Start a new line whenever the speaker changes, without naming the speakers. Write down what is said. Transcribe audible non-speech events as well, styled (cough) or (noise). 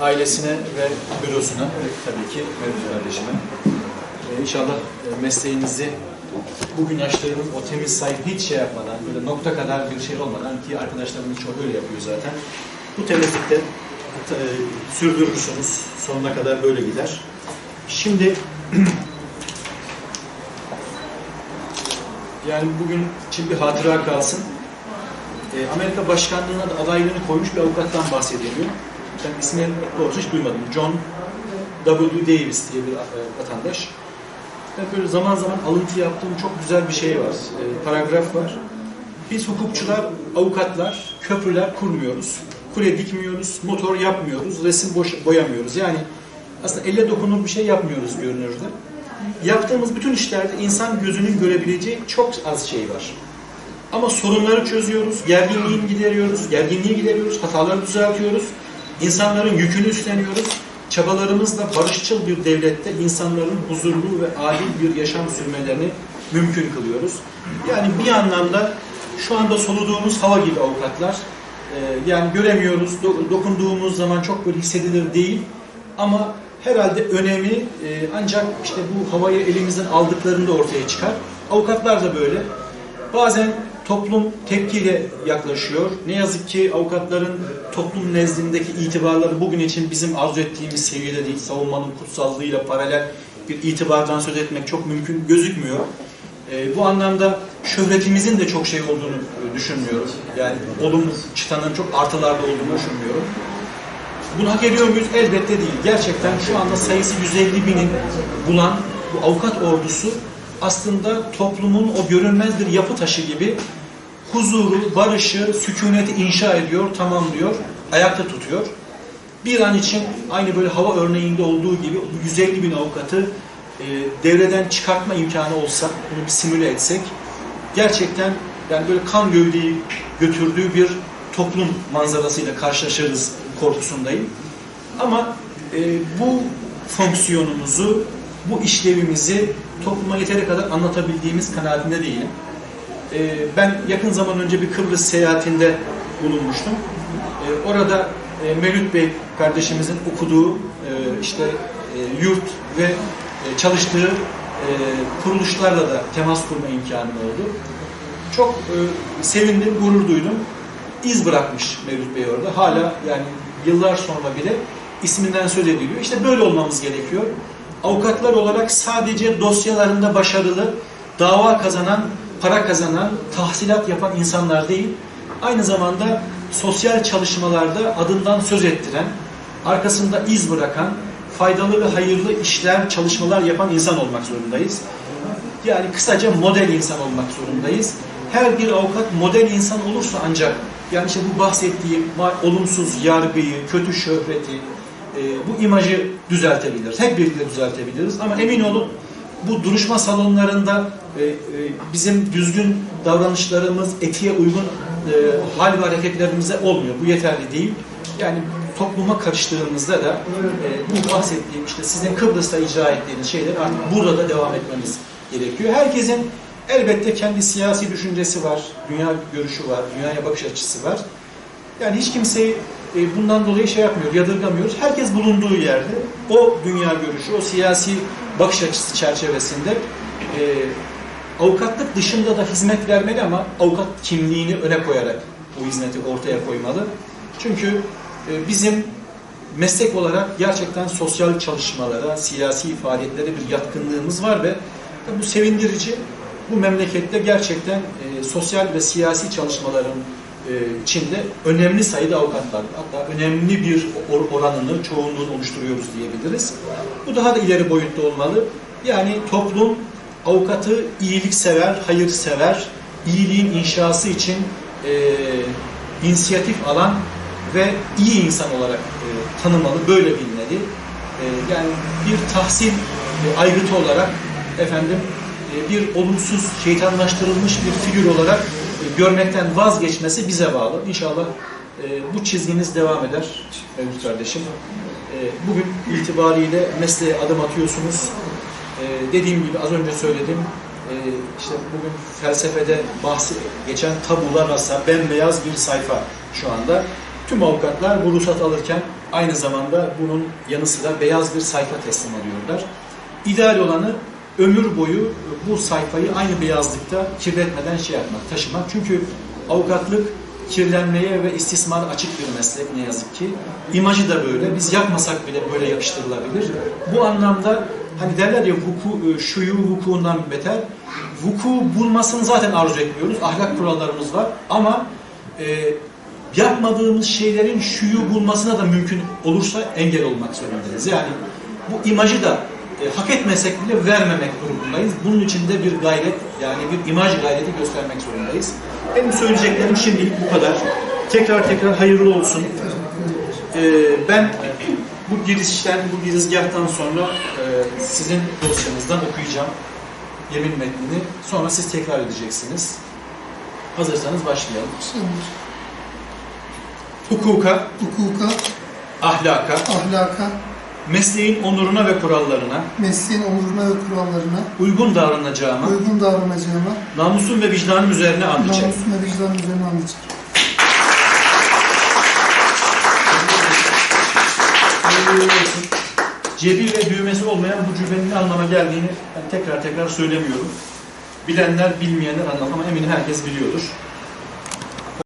ailesine ve bürosuna ve tabii ki Mevlüt kardeşime. E, inşallah mesleğinizi bugün açtığınız o temiz sayfa hiç şey yapmadan, böyle nokta kadar bir şey olmadan ki arkadaşlarımız çok öyle yapıyor zaten. Bu tevezzütte e, sürdürürsünüz. Sonuna kadar böyle gider. Şimdi (clears throat) yani bugün için bir hatıra kalsın. E, Amerika başkanlığına da adaylığını koymuş bir avukattan bahsediliyor. Ben ismini doğrusu hiç duymadım. John W. Davis diye bir e, vatandaş. Ben böyle zaman zaman alıntı yaptığım çok güzel bir şey var. E, paragraf var. Biz hukukçular, avukatlar, köprüler kurmuyoruz. Kule dikmiyoruz, motor yapmıyoruz, resim boş, boyamıyoruz. Yani aslında elle dokunur bir şey yapmıyoruz görünürde. Yaptığımız bütün işlerde insan gözünün görebileceği çok az şey var. Ama sorunları çözüyoruz, gerginliği gideriyoruz, gerginliği gideriyoruz, hataları düzeltiyoruz, insanların yükünü üstleniyoruz. Çabalarımızla barışçıl bir devlette insanların huzurlu ve adil bir yaşam sürmelerini mümkün kılıyoruz. Yani bir anlamda şu anda soluduğumuz hava gibi avukatlar. Ee, yani göremiyoruz, do- dokunduğumuz zaman çok böyle hissedilir değil. Ama herhalde önemi e, ancak işte bu havayı elimizden aldıklarında ortaya çıkar. Avukatlar da böyle. Bazen toplum tepkiyle yaklaşıyor. Ne yazık ki avukatların toplum nezdindeki itibarları bugün için bizim arzu ettiğimiz seviyede değil. Savunmanın kutsallığıyla paralel bir itibardan söz etmek çok mümkün gözükmüyor. E, bu anlamda şöhretimizin de çok şey olduğunu e, düşünmüyorum. Yani olumlu çıtanın çok artılarda olduğunu düşünmüyorum. Bunu hak ediyor muyuz? Elbette değil. Gerçekten şu anda sayısı 150 binin bulan bu avukat ordusu aslında toplumun o görünmez bir yapı taşı gibi huzuru, barışı, sükuneti inşa ediyor, tamamlıyor, ayakta tutuyor. Bir an için aynı böyle hava örneğinde olduğu gibi bu 150 bin avukatı e, devreden çıkartma imkanı olsa, bunu bir simüle etsek, gerçekten yani böyle kan gövdeyi götürdüğü bir toplum manzarasıyla karşılaşırız korkusundayım. Ama e, bu fonksiyonumuzu, bu işlevimizi topluma yeteri kadar anlatabildiğimiz kanaatinde değilim. E, ben yakın zaman önce bir Kıbrıs seyahatinde bulunmuştum. E, orada e, Mevlüt Bey kardeşimizin okuduğu e, işte e, yurt ve e, çalıştığı e, kuruluşlarla da temas kurma imkanım oldu. Çok e, sevindim, gurur duydum. İz bırakmış Mevlüt Bey orada. Hala yani yıllar sonra bile isminden söz ediliyor. İşte böyle olmamız gerekiyor. Avukatlar olarak sadece dosyalarında başarılı, dava kazanan, para kazanan, tahsilat yapan insanlar değil, aynı zamanda sosyal çalışmalarda adından söz ettiren, arkasında iz bırakan, faydalı ve hayırlı işler, çalışmalar yapan insan olmak zorundayız. Yani kısaca model insan olmak zorundayız. Her bir avukat model insan olursa ancak yani işte bu bahsettiğim olumsuz yargıyı, kötü şöhreti, e, bu imajı düzeltebiliriz. Hep birlikte düzeltebiliriz. Ama emin olun bu duruşma salonlarında e, e, bizim düzgün davranışlarımız, etiğe uygun e, hal ve hareketlerimize olmuyor. Bu yeterli değil. Yani topluma karıştığımızda da e, bu bahsettiğim işte sizin Kıbrıs'ta icra ettiğiniz şeyler artık burada da devam etmemiz gerekiyor. Herkesin elbette kendi siyasi düşüncesi var, dünya görüşü var, dünyaya bakış açısı var. Yani hiç kimseyi e, bundan dolayı şey yapmıyor, yadırgamıyoruz. Herkes bulunduğu yerde o dünya görüşü, o siyasi bakış açısı çerçevesinde e, avukatlık dışında da hizmet vermeli ama avukat kimliğini öne koyarak bu hizmeti ortaya koymalı. Çünkü e, bizim meslek olarak gerçekten sosyal çalışmalara, siyasi faaliyetlere bir yatkınlığımız var ve bu sevindirici. Bu memlekette gerçekten e, sosyal ve siyasi çalışmaların e, içinde önemli sayıda avukatlar, hatta önemli bir or- oranını, çoğunluğunu oluşturuyoruz diyebiliriz. Bu daha da ileri boyutta olmalı. Yani toplum avukatı iyiliksever, hayırsever, iyiliğin inşası için e, inisiyatif alan ve iyi insan olarak e, tanımalı, böyle bilmeli. E, yani bir tahsil e, aygıtı olarak efendim e, bir olumsuz, şeytanlaştırılmış bir figür olarak görmekten vazgeçmesi bize bağlı. İnşallah e, bu çizginiz devam eder Mevlüt kardeşim. E, bugün itibariyle mesleğe adım atıyorsunuz. E, dediğim gibi az önce söyledim. E, işte bugün felsefede bahsi geçen tabula rasa bembeyaz bir sayfa şu anda. Tüm avukatlar bu ruhsat alırken aynı zamanda bunun yanı sıra beyaz bir sayfa teslim alıyorlar. İdeal olanı ömür boyu bu sayfayı aynı beyazlıkta kirletmeden şey yapmak, taşımak. Çünkü avukatlık kirlenmeye ve istismara açık bir meslek ne yazık ki. İmajı da böyle. Biz yapmasak bile böyle yakıştırılabilir. Bu anlamda hani derler ya vuku, şuyu vukuundan beter. Vuku bulmasını zaten arzu etmiyoruz. Ahlak kurallarımız var. Ama e, yapmadığımız şeylerin şuyu bulmasına da mümkün olursa engel olmak zorundayız. Yani bu imajı da e, hak etmesek bile vermemek durumundayız. Bunun için de bir gayret, yani bir imaj gayreti göstermek zorundayız. Benim söyleyeceklerim şimdilik bu kadar. Tekrar tekrar hayırlı olsun. E, ben bu girişten, bu girizgahtan sonra e, sizin dosyanızdan okuyacağım yemin metnini. Sonra siz tekrar edeceksiniz. Hazırsanız başlayalım. Hukuka,
hukuka,
ahlaka,
ahlaka,
mesleğin onuruna ve kurallarına
mesleğin onuruna ve kurallarına
uygun davranacağıma,
uygun davranacağıma,
namusum ve vicdanım üzerine and içerim.
namusum ve vicdanım üzerine and içerim.
Cebi ve düğmesi olmayan bu cümlenin ne anlama geldiğini ben tekrar tekrar söylemiyorum. Bilenler, bilmeyenler anlamam ama eminim herkes biliyordur.